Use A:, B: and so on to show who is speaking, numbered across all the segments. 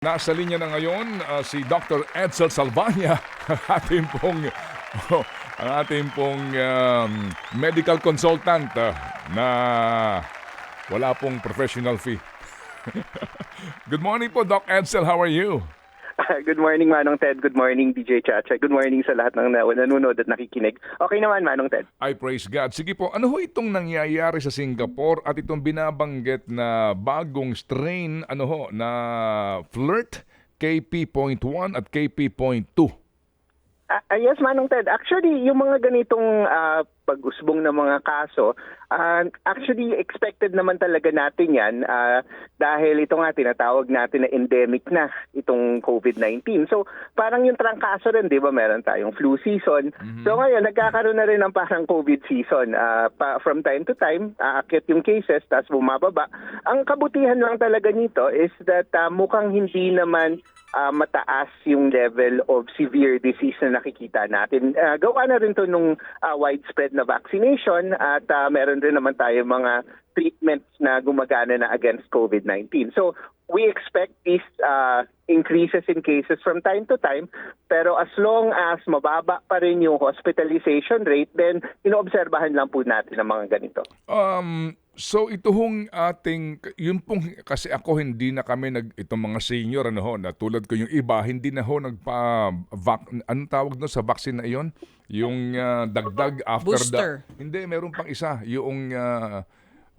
A: Nasa linya na ngayon ah, si Dr. Edsel Salvania, ating pong, oh, ating pong um, medical consultant ah, na wala pong professional fee. Good morning po, Doc Edsel. How are you?
B: Good morning, Manong Ted. Good morning, DJ Chacha. Good morning sa lahat ng na- nanonood at nakikinig. Okay naman, Manong Ted.
A: I praise God. Sige po, ano ho itong nangyayari sa Singapore at itong binabanggit na bagong strain, ano ho, na flirt, KP.1 at KP.2?
B: Ah, yes, Manong Ted. Actually, yung mga ganitong ah, pag-usbong ng mga kaso, ah, actually expected naman talaga natin yan ah, dahil ito nga tinatawag natin na endemic na itong COVID-19. So parang yung trangkaso rin, di ba? Meron tayong flu season. So ngayon, nagkakaroon na rin ng parang COVID season. Ah, pa, from time to time, aakyat yung cases, tapos bumababa. Ang kabutihan lang talaga nito is that ah, mukhang hindi naman ah, mataas yung level of severe disease na nakikita natin. Ah, gawa na rin to nung ah, widespread na vaccination at ah, meron rin naman tayo mga treatments na gumagana na against COVID-19. So we expect these ah, increases in cases from time to time pero as long as mababa pa rin yung hospitalization rate then inoobserbahan lang po natin ang mga ganito.
A: Um, so ito hong ating, yun pong, kasi ako hindi na kami nag, itong mga senior, ano ho, na tulad ko yung iba, hindi na ho nagpa, vac, anong tawag doon sa vaccine na iyon? Yung ah, dagdag after
C: Booster.
A: the, hindi, meron pang isa, yung, ah,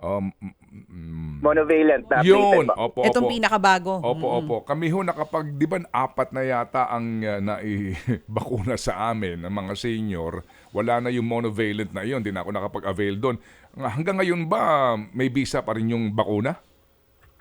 A: um, mm,
B: Monovalent na
A: yun,
B: ba?
A: opo,
C: Itong
A: opo.
C: pinakabago.
A: Opo, opo. Kami ho nakapag, di ba apat na yata ang uh, naibakuna sa amin ng mga senior. Wala na yung monovalent na yun. Di na ako nakapag-avail doon. Hanggang ngayon ba may visa pa rin yung bakuna?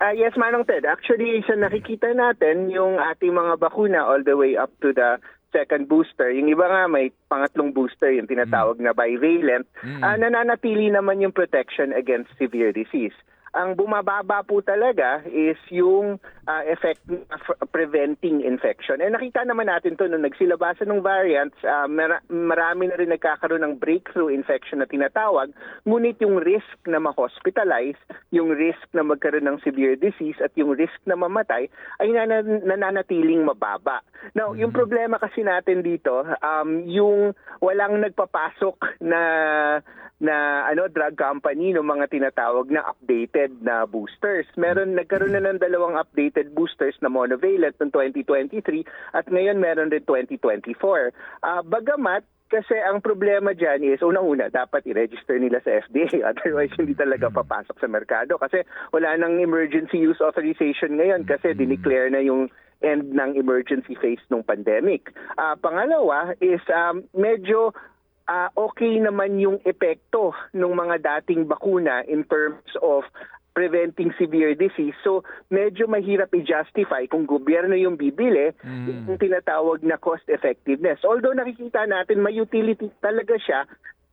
B: Ah yes, Manong Ted. Actually, sa nakikita natin, yung ating mga bakuna all the way up to the second booster. Yung iba nga may pangatlong booster, yung tinatawag na bivalent, ah, nananatili naman yung protection against severe disease. Ang bumababa po talaga is yung ah, effect of preventing infection. Eh nakita naman natin to nung nagsilabasan ng variants, ah, mara- marami na rin nagkakaroon ng breakthrough infection na tinatawag, ngunit yung risk na ma-hospitalize, yung risk na magkaroon ng severe disease at yung risk na mamatay ay nanan- nananatiling mababa. Now, yung problema kasi natin dito, um, yung walang nagpapasok na na ano drug company ng mga tinatawag na updated na boosters. Meron nagkaroon na ng dalawang updated boosters na monovalent noong 2023 at ngayon meron din 2024. Ah, bagamat kasi ang problema dyan is, unang-una, dapat i-register nila sa FDA. Otherwise, hindi talaga papasok sa merkado. Kasi wala nang emergency use authorization ngayon kasi dineclare na yung end ng emergency phase ng pandemic. Ah, pangalawa is um, medyo ah, okay naman yung epekto ng mga dating bakuna in terms of preventing severe disease. So, medyo mahirap i-justify kung gobyerno yung bibili yung tinatawag na cost effectiveness. Although nakikita natin may utility talaga siya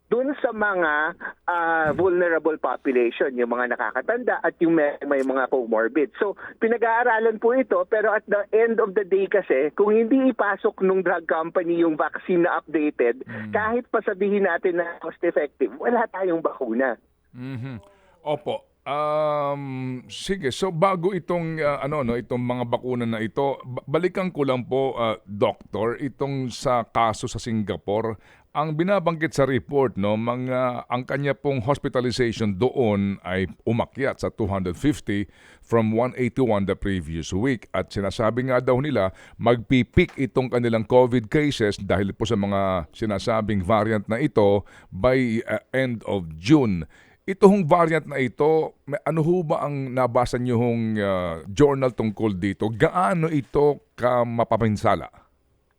B: dun sa mga ah, vulnerable population, yung mga nakakatanda at yung may, may mga comorbid. So, pinag-aaralan po ito, pero at the end of the day kasi, kung hindi ipasok nung drug company yung vaccine na updated, kahit pasabihin natin na cost effective, wala tayong bakuna.
A: Mhm. Opo. Um, sige, so bago itong ah, ano no, itong mga bakuna na ito, ba- balikan ko lang po ah, doctor itong sa kaso sa Singapore. Ang binabanggit sa report no, mga ang kanya pong hospitalization doon ay umakyat sa 250 from 181 the previous week at sinasabi nga daw nila magpipik itong kanilang COVID cases dahil po sa mga sinasabing variant na ito by ah, end of June. Ito hong variant na ito, may- ano ho ba ang nabasa niyo hong ah, journal tungkol dito? Gaano ito ka mapapinsala?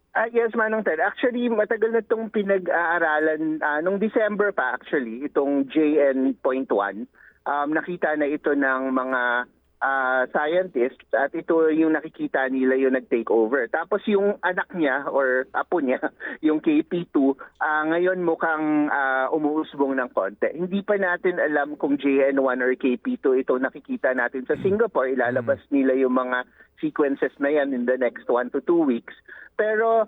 B: Ah, yes, Manong Ted. Actually, matagal na itong pinag-aaralan ah, nung December pa actually, itong JN.1. Um, nakita na ito ng mga ah, scientists at ito yung nakikita nila yung nag-take over. Tapos yung anak niya or apo niya, yung KP2, ah, ngayon mukhang ah, umuusbong ng konti. Hindi pa natin alam kung JN1 or KP2 ito nakikita natin sa Singapore. Ilalabas nila yung mga sequences na yan in the next one to two weeks. Pero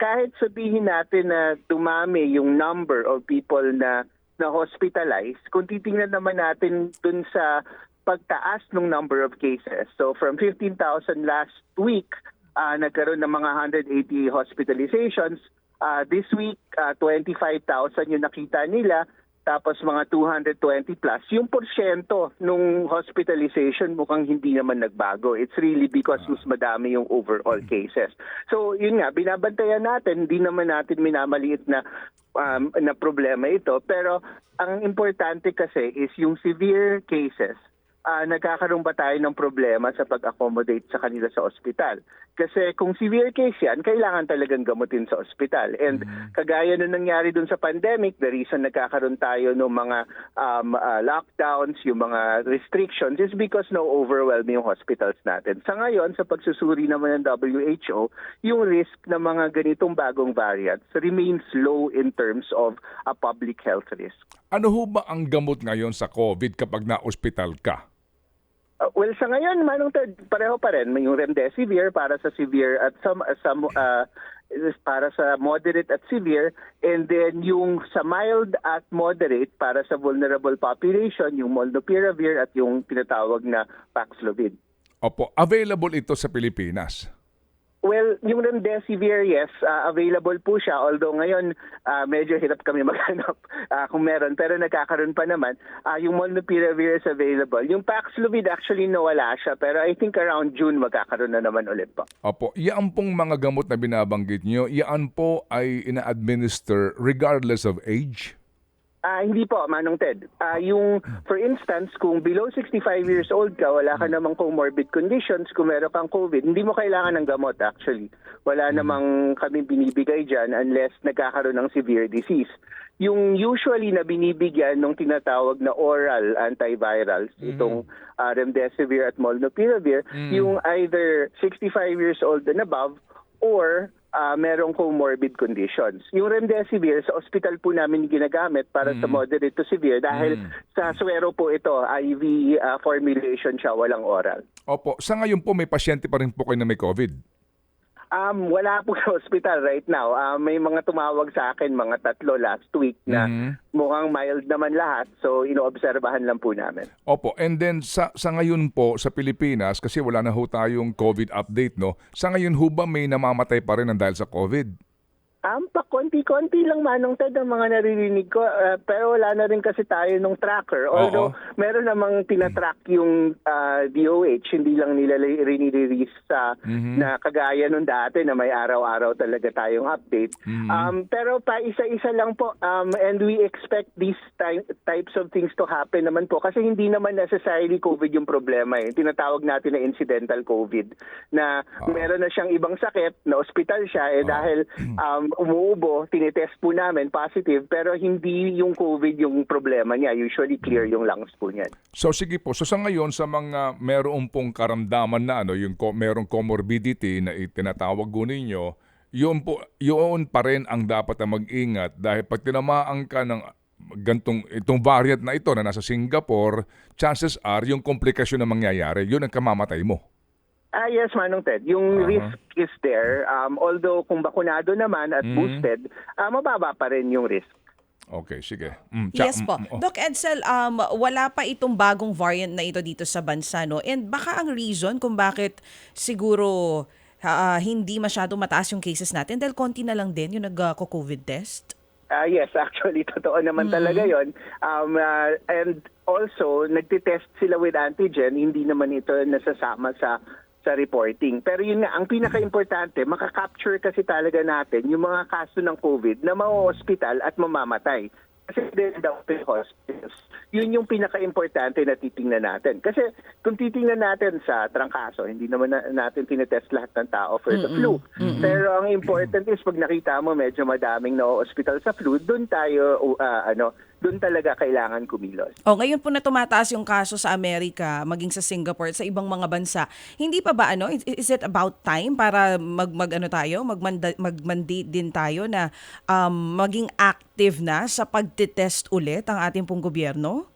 B: kahit sabihin natin na dumami yung number of people na na hospitalized, kung titingnan naman natin dun sa pagtaas ng number of cases. So from 15,000 last week, ah, nagkaroon ng mga 180 hospitalizations. Ah, this week, ah, 25,000 yung nakita nila tapos mga 220 plus. Yung porsyento nung hospitalization mukhang hindi naman nagbago. It's really because mas madami yung overall cases. So yun nga, binabantayan natin, hindi naman natin minamaliit na um, na problema ito. Pero ang importante kasi is yung severe cases, ah, nagkakaroon ba tayo ng problema sa pag-accommodate sa kanila sa ospital? Kasi kung severe case yan, kailangan talagang gamutin sa ospital. And kagaya nung nangyari dun sa pandemic, the reason nagkakaroon tayo ng mga um, ah, lockdowns, yung mga restrictions is because na-overwhelm yung hospitals natin. Sa ngayon, sa pagsusuri naman ng WHO, yung risk ng mga ganitong bagong variants remains low in terms of a public health risk.
A: Ano ho ba ang gamot ngayon sa COVID kapag na-ospital ka?
B: Uh, well, sa ngayon, Manong Ted, pareho pa rin. Yung remdesivir para sa severe at some, some uh, para sa moderate at severe. And then yung sa mild at moderate para sa vulnerable population, yung molnupiravir at yung tinatawag na Paxlovid.
A: Opo, available ito sa Pilipinas.
B: Well, yung remdesivir, yes, uh, available po siya. Although ngayon, uh, medyo hirap kami maghanap uh, kung meron. Pero nagkakaroon pa naman. Uh, yung molnupiravir is available. Yung Paxlovid, actually nawala siya. Pero I think around June magkakaroon na naman ulit po.
A: Opo, yan pong mga gamot na binabanggit nyo, yan po ay ina-administer regardless of age?
B: Ah, hindi po, Manong Ted. Ah, yung, for instance, kung below 65 years old ka, wala ka namang comorbid conditions, kung meron kang COVID, hindi mo kailangan ng gamot actually. Wala namang kami binibigay dyan unless nagkakaroon ng severe disease. Yung usually na binibigyan ng tinatawag na oral antivirals, itong ah, remdesivir at molnupiravir, yung either 65 years old and above or ah, merong comorbid conditions. Yung remdesivir, sa ospital po namin ginagamit para sa moderate to severe dahil sa swero po ito, IV ah, formulation siya, walang oral.
A: Opo, sa ngayon po may pasyente pa rin po kayo na may COVID.
B: Um, wala po sa hospital right now. Ah, may mga tumawag sa akin, mga tatlo last week na
A: Mhm.
B: mukhang mild naman lahat. So, inoobserbahan lang po namin.
A: Opo, and then sa, sa ngayon po sa Pilipinas, kasi wala na ho tayong COVID update, no? Sa ngayon ho ba may namamatay pa rin dahil sa COVID?
B: Um, pa konti-konti lang manong Ted ang mga naririnig ko. ah, pero wala na rin kasi tayo nung tracker. Although meron namang tinatrack yung ah, DOH, hindi lang nila rinirelease sa na kagaya nung dati na may araw-araw talaga tayong update. Um, pero pa isa-isa lang po um, and we expect these ty- types of things to happen naman po kasi hindi naman necessarily COVID yung problema eh. Tinatawag natin na incidental COVID na meron na siyang ibang sakit, na ospital siya eh dahil um, umuubo, tinitest po namin positive pero hindi yung COVID yung problema niya. Usually clear yung lungs po niyan.
A: So sige po, so sa ngayon sa mga meron pong karamdaman na ano, yung merong comorbidity na itinatawag ko ninyo, yun po, yun pa rin ang dapat na mag-ingat dahil pag tinamaan ka ng gantong itong variant na ito na nasa Singapore, chances are yung komplikasyon na mangyayari, yun ang kamamatay mo.
B: Ah yes, Manong Ted. Yung
A: Uh-huh.
B: risk is there. Um, although kung bakunado naman at boosted, ah, mababa pa rin yung risk.
A: Okay, sige. Mm,
C: Yes po.
A: mm, oh.
C: Doc Edsel, um, wala pa itong bagong variant na ito dito sa bansa, no? And baka ang reason kung bakit siguro ah, hindi masyado mataas yung cases natin dahil konti na lang din yung nag-COVID test?
B: Ah yes, actually, totoo naman talaga yon. Um, ah, and also, nagtitest sila with antigen, hindi naman ito nasasama sa sa reporting. Pero yun nga, ang pinaka-importante, makakapture kasi talaga natin yung mga kaso ng COVID na ma-hospital at mamamatay. Kasi then daw hospitals. Yun yung pinaka-importante na titingnan natin. Kasi kung titingnan natin sa trangkaso, hindi naman na, natin tinetest lahat ng tao for the flu. Pero ang important is pag nakita mo medyo madaming na hospital sa flu, doon tayo, uh, ano, doon talaga kailangan kumilos.
C: O ngayon po na tumataas yung kaso sa Amerika, maging sa Singapore, sa ibang mga bansa. Hindi pa ba ano, is, is it about time para mag, mag ano tayo, magmanda, magmandate din tayo na um, maging active na sa pagtitest ulit ang ating pong gobyerno?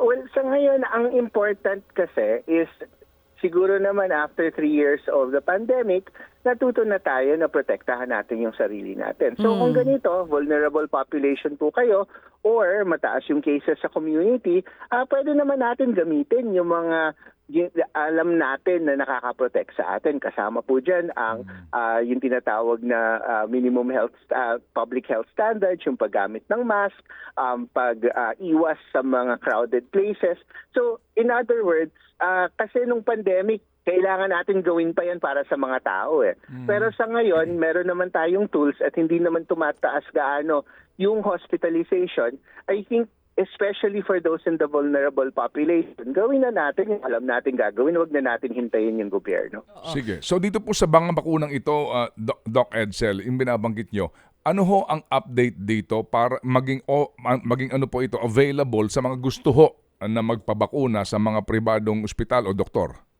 B: Well, sa ngayon, ang important kasi is siguro naman after three years of the pandemic, natuto na tayo na protektahan natin yung sarili natin. So kung ganito, vulnerable population po kayo or mataas yung cases sa community, ah pwede naman natin gamitin yung mga alam natin na nakaka-protect sa atin. Kasama po dyan ang ah, yung tinatawag na ah, minimum health ah, public health standards, yung paggamit ng mask, um, pag-iwas sa mga crowded places. So in other words, ah, kasi nung pandemic, kailangan natin gawin pa yan para sa mga tao eh. Pero sa ngayon, meron naman tayong tools at hindi naman tumataas gaano yung hospitalization. I think especially for those in the vulnerable population, gawin na natin yung alam natin gagawin. Huwag na natin hintayin yung gobyerno.
A: Sige. So dito po sa mga bakunang ito, ah, Doc, Doc Edsel, yung binabanggit nyo, ano ho ang update dito para maging o, ma- maging ano po ito available sa mga gusto ho na magpabakuna sa mga pribadong ospital o doktor?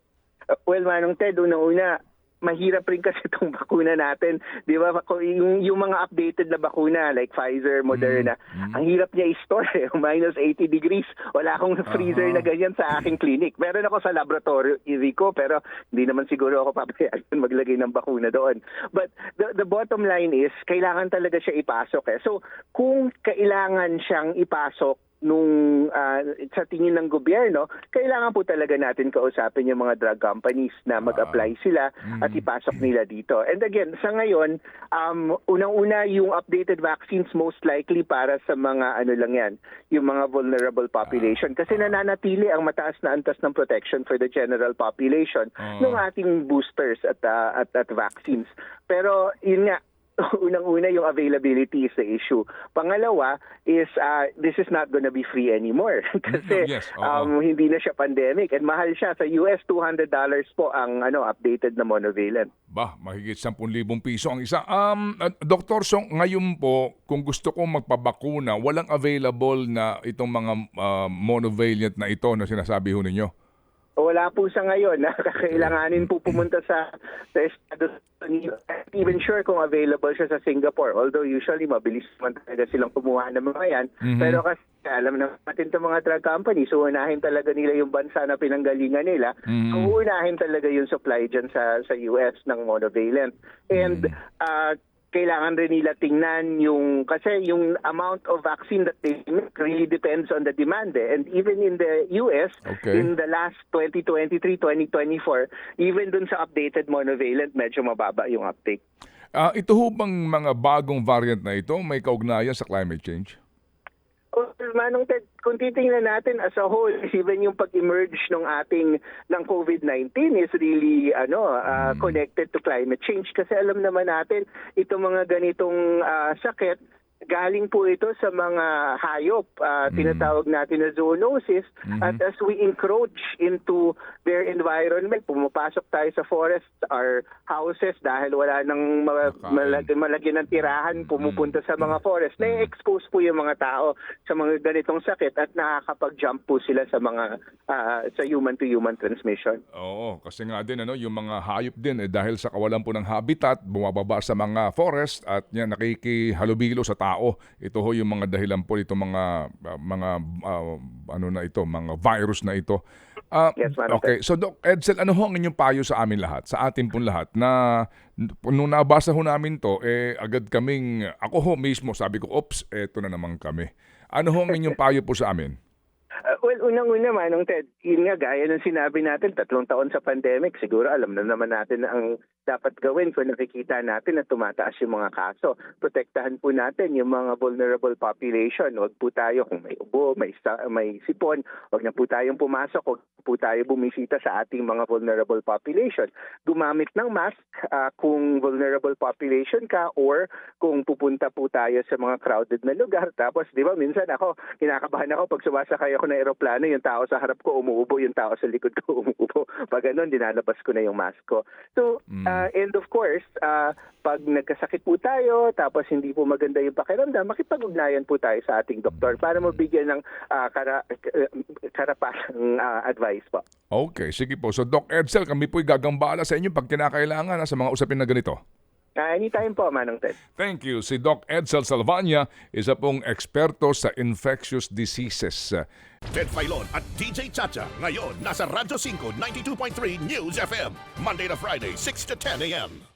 B: Well, Manong Ted, unang-una, mahirap rin kasi itong bakuna natin. Di ba? Yung, yung mga updated na bakuna like Pfizer, Moderna, ang hirap niya i-store eh. Minus 80 degrees. Wala akong freezer na ganyan sa aking clinic. Meron ako sa laboratorio ko, pero hindi naman siguro ako papayagan maglagay ng bakuna doon. But the, the bottom line is, kailangan talaga siya ipasok eh. So, kung kailangan siyang ipasok nung ah, sa tingin ng gobyerno, kailangan po talaga natin kausapin yung mga drug companies na mag-apply sila at ipasok nila dito. And again, sa ngayon, um, unang-una yung updated vaccines most likely para sa mga ano lang yan, yung mga vulnerable population. Kasi nananatili ang mataas na antas ng protection for the general population ng ating boosters at, ah, at, at vaccines. Pero yun nga, unang-una yung availability is the issue. Pangalawa is uh, this is not gonna be free anymore kasi
A: Yes, oo.
B: um, hindi na siya pandemic and mahal siya sa US $200 po ang ano updated na monovalent.
A: Bah, mahigit 10,000 piso ang isa. Um, uh, Doktor, so ngayon po, kung gusto kong magpabakuna, walang available na itong mga uh, monovalent na ito na sinasabi ho ninyo?
B: Wala po sa ngayon na kakailanganin po pumunta sa sa Estados Unidos. Even sure kung available siya sa Singapore. Although usually mabilis naman talaga silang kumuha ng mga yan. Pero kasi alam na natin itong mga drug companies, so unahin talaga nila yung bansa na pinanggalingan nila. So unahin talaga yung supply dyan sa, sa US ng monovalent. And uh, kailangan rin nila tingnan yung kasi yung amount of vaccine that they make really depends on the demand eh. and even in the US
A: Okay.
B: in the last 2023 2024 even dun sa updated monovalent medyo mababa yung uptake
A: Ah, ito ho bang mga bagong variant na ito may kaugnayan sa climate change?
B: Oh, Manong Ted, kung titingnan natin as a whole, even yung pag-emerge ng ating ng COVID-19 is really ano uh, connected to climate change. Kasi alam naman natin itong mga ganitong ah, sakit galing po ito sa mga hayop ah, tinatawag natin na zoonosis. At as we encroach into their environment pumapasok tayo sa forests our houses dahil wala nang ma-
A: Nakain.
B: malag- malagyan ng tirahan pumupunta sa mga forest. Na-expose po yung mga tao sa mga ganitong sakit at nakakapag-jump po sila sa mga ah, sa human to human transmission.
A: Oo, kasi nga din ano, yung mga hayop din eh, dahil sa kawalan po ng habitat, bumababa sa mga forest at yan nakikihalubilo sa tao. Ito ho yung mga dahilan po ito mga ah, mga ah, ano na ito, mga virus na ito. Ah,
B: Yes, Manong
A: okay, so Doc Edsel, ano ho ang inyong payo sa amin lahat, sa atin pong lahat na nung nabasa ho namin to, eh agad kaming, ako ho mismo sabi ko, ops, eto na naman kami. Ano ho ang inyong payo po sa amin?
B: Uh, well, unang-una manong Ted, yun nga, gaya ng sinabi natin, tatlong taon sa pandemic, siguro alam na naman natin na ang dapat gawin kung nakikita natin na tumataas yung mga kaso. Protektahan po natin yung mga vulnerable population. Huwag po tayo, kung may ubo, may, may sipon, huwag na po tayong pumasok, huwag po tayo bumisita sa ating mga vulnerable population. Gumamit ng mask ah, kung vulnerable population ka or kung pupunta po tayo sa mga crowded na lugar. Tapos, di ba, minsan ako, kinakabahan ako pag sumasakay ako ng aeroplano, yung tao sa harap ko umuubo, yung tao sa likod ko umuubo. Pag ganun, dinalabas ko na yung mask ko. So, ah, and of course, ah, pag nagkasakit po tayo, tapos hindi po maganda yung pakiramdam, makipag-ugnayan po tayo sa ating doktor para mabigyan ng ah, kara- karapatang ah, advice po.
A: Okay, sige po. So Doc Edsel, kami po'y gagambala sa inyo pag kinakailangan ha, sa mga usapin na ganito.
B: Anytime po, Manong Ted.
A: Thank you. Si Doc Edsel Salvania, isa pong eksperto sa infectious diseases.
D: Ted Filon at DJ Chacha. Ngayon, nasa Radyo 5, 92.3 News FM. Monday to Friday, 6 to 10 a.m.